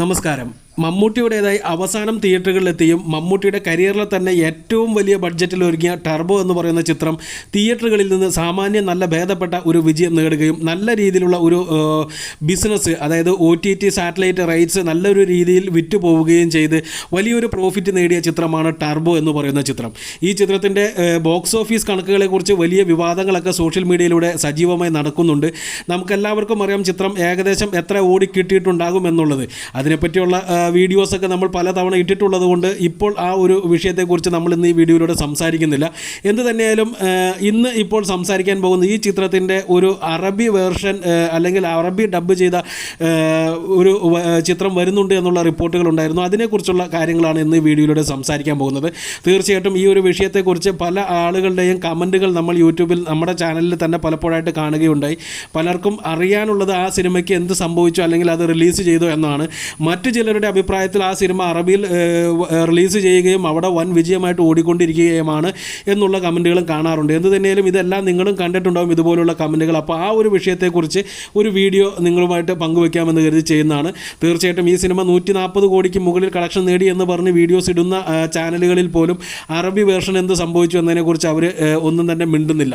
നമസ്കാരം. മമ്മൂട്ടിയുടേതായി അവസാനം തിയേറ്ററുകളിലെത്തിയും മമ്മൂട്ടിയുടെ കരിയറിലെ തന്നെ ഏറ്റവും വലിയ ബഡ്ജറ്റിൽ ഒരുങ്ങിയ ടർബോ എന്ന് പറയുന്ന ചിത്രം തിയേറ്ററുകളിൽ നിന്ന് സാമാന്യം നല്ല ഭേദപ്പെട്ട ഒരു വിജയം നേടുകയും നല്ല രീതിയിലുള്ള ഒരു ബിസിനസ് അതായത് O T T satellite rights നല്ലൊരു രീതിയിൽ വിറ്റു പോവുകയും ചെയ്ത് വലിയൊരു പ്രോഫിറ്റ് നേടിയ ചിത്രമാണ് ടർബോ എന്ന് പറയുന്ന ചിത്രം. ഈ ചിത്രത്തിന്റെ ബോക്സ് ഓഫീസ് കണക്കുകളെക്കുറിച്ച് വലിയ വിവാദങ്ങളൊക്കെ സോഷ്യൽ മീഡിയയിലൂടെ സജീവമായി നടക്കുന്നുണ്ട്. നമുക്കെല്ലാവർക്കും അറിയാം ചിത്രം ഏകദേശം എത്ര ഓടി കിട്ടിയിട്ടുണ്ടാകും എന്നുള്ളത്. അതിനെപ്പറ്റിയുള്ള വീഡിയോസൊക്കെ നമ്മൾ പലതവണ ഇട്ടിട്ടുള്ളത് കൊണ്ട് ഇപ്പോൾ ആ ഒരു വിഷയത്തെക്കുറിച്ച് നമ്മൾ ഇന്ന് ഈ വീഡിയോയിലൂടെ സംസാരിക്കുന്നില്ല. എന്ത് തന്നെയായാലും ഇന്ന് ഇപ്പോൾ സംസാരിക്കാൻ പോകുന്ന ഈ ചിത്രത്തിന്റെ ഒരു അറബി വേർഷൻ അല്ലെങ്കിൽ അറബി ഡബ് ചെയ്ത ഒരു ചിത്രം വരുന്നുണ്ട് എന്നുള്ള റിപ്പോർട്ടുകൾ ഉണ്ടായിരുന്നു. അതിനെക്കുറിച്ചുള്ള കാര്യങ്ങളാണ് ഇന്ന് വീഡിയോയിലൂടെ സംസാരിക്കാൻ പോകുന്നത്. തീർച്ചയായിട്ടും ഈ ഒരു വിഷയത്തെക്കുറിച്ച് പല ആളുകളുടെയും കമന്റുകൾ നമ്മൾ യൂട്യൂബിൽ നമ്മുടെ ചാനലിൽ തന്നെ പലപ്പോഴായിട്ട് കാണുകയുണ്ടായി. പലർക്കും അറിയാനുള്ളത് ആ സിനിമയ്ക്ക് എന്ത് സംഭവിച്ചു അല്ലെങ്കിൽ അത് റിലീസ് ചെയ്തു എന്നാണ്. മറ്റു ചിലരുടെ അഭിപ്രായത്തിൽ ആ സിനിമ അറബിയിൽ റിലീസ് ചെയ്യുകയും അവിടെ വൻ വിജയമായിട്ട് ഓടിക്കൊണ്ടിരിക്കുകയുമാണ് എന്നുള്ള കമന്റുകളും കാണാറുണ്ട്. എന്ത് തന്നെയാലും ഇതെല്ലാം നിങ്ങളും കണ്ടിട്ടുണ്ടാവും ഇതുപോലുള്ള കമന്റുകൾ. അപ്പോൾ ആ ഒരു വിഷയത്തെക്കുറിച്ച് ഒരു വീഡിയോ നിങ്ങളുമായിട്ട് പങ്കുവെക്കാമെന്ന് കരുതി ചെയ്യുന്നതാണ്. തീർച്ചയായിട്ടും ഈ സിനിമ നൂറ്റി നാൽപ്പത് കോടിക്ക് മുകളിൽ കളക്ഷൻ നേടി എന്ന് പറഞ്ഞ് വീഡിയോസ് ഇടുന്ന ചാനലുകളിൽ പോലും അറബി വേർഷൻ എന്ത് സംഭവിച്ചു എന്നതിനെക്കുറിച്ച് അവർ ഒന്നും തന്നെ മിണ്ടുന്നില്ല.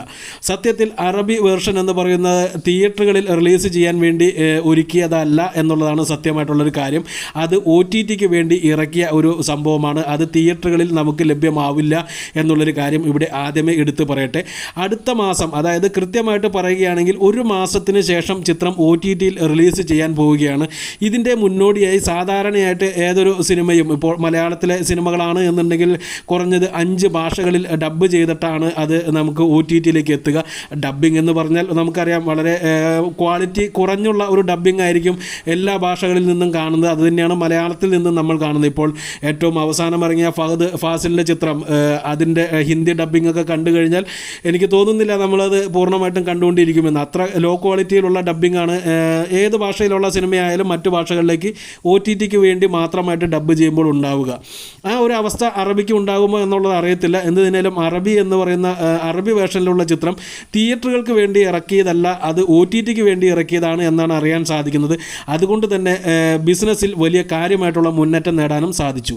സത്യത്തിൽ അറബി വേർഷൻ എന്ന് പറയുന്നത് തിയേറ്ററുകളിൽ റിലീസ് ചെയ്യാൻ വേണ്ടി ഒരുക്കിയതല്ല എന്നുള്ളതാണ് സത്യമായിട്ടുള്ളൊരു കാര്യം. അത് ഒ ടി ടിക്ക് വേണ്ടി ഇറക്കിയ ഒരു സംഭവമാണ്. അത് തിയേറ്ററുകളിൽ നമുക്ക് ലഭ്യമാവില്ല എന്നുള്ളൊരു കാര്യം ഇവിടെ ആദ്യമേ എടുത്തു പറയട്ടെ. അടുത്ത മാസം അതായത് കൃത്യമായിട്ട് പറയുകയാണെങ്കിൽ ഒരു മാസത്തിന് ശേഷം ചിത്രം ഒ ടി ടിയിൽ റിലീസ് ചെയ്യാൻ പോവുകയാണ്. ഇതിന്റെ മുന്നോടിയായി സാധാരണയായിട്ട് ഏതൊരു സിനിമയും ഇപ്പോൾ മലയാളത്തിലെ സിനിമകളാണ് എന്നുണ്ടെങ്കിൽ കുറഞ്ഞത് അഞ്ച് ഭാഷകളിൽ ഡബ്ബ് ചെയ്തിട്ടാണ് അത് നമുക്ക് ഒ ടി ടിയിലേക്ക് എത്തുക. ഡബ്ബിംഗ് എന്ന് പറഞ്ഞാൽ നമുക്കറിയാം വളരെ ക്വാളിറ്റി കുറഞ്ഞുള്ള ഒരു ഡബ്ബിംഗ് ആയിരിക്കും എല്ലാ ഭാഷകളിൽ നിന്നും കാണുന്നത്. അത് തന്നെയാണ് മലയാളത്തിൽ നിന്ന് നമ്മൾ കാണുന്നത്. ഇപ്പോൾ ഏറ്റവും അവസാനം ഇറങ്ങിയ ഫഹദ് ഫാസിലിന്റെ ചിത്രം അതിന്റെ ഹിന്ദി ഡബ്ബിംഗ് ഒക്കെ കണ്ടു കഴിഞ്ഞാൽ എനിക്ക് തോന്നുന്നില്ല നമ്മളത് പൂർണമായിട്ടും കണ്ടുകൊണ്ടിരിക്കുമെന്ന്. അത്ര ലോ ക്വാളിറ്റിയിലുള്ള ഡബ്ബിംഗ് ആണ് ഏത് ഭാഷയിലുള്ള സിനിമയായാലും മറ്റു ഭാഷകളിലേക്ക് ഒ ടി ടിക്ക് വേണ്ടി മാത്രമായിട്ട് ഡബ്ബ് ചെയ്യുമ്പോൾ ഉണ്ടാവുക. ആ ഒരു അവസ്ഥ അറബിക്ക് ഉണ്ടാകുമോ എന്നുള്ളത് അറിയത്തില്ല. എന്ത് തന്നെയാലും അറബി എന്ന് പറയുന്ന അറബി വേർഷനിലുള്ള ചിത്രം തിയേറ്ററുകൾക്ക് വേണ്ടി ഇറക്കിയതല്ല അത് ഒ ടി ടിക്ക് വേണ്ടി ഇറക്കിയതാണ് എന്നാണ് അറിയാൻ സാധിക്കുന്നത്. അതുകൊണ്ട് തന്നെ ബിസിനസ്സിൽ വലിയ കാര്യമായിട്ടുള്ള മുന്നേറ്റം നേടാനും സാധിച്ചു.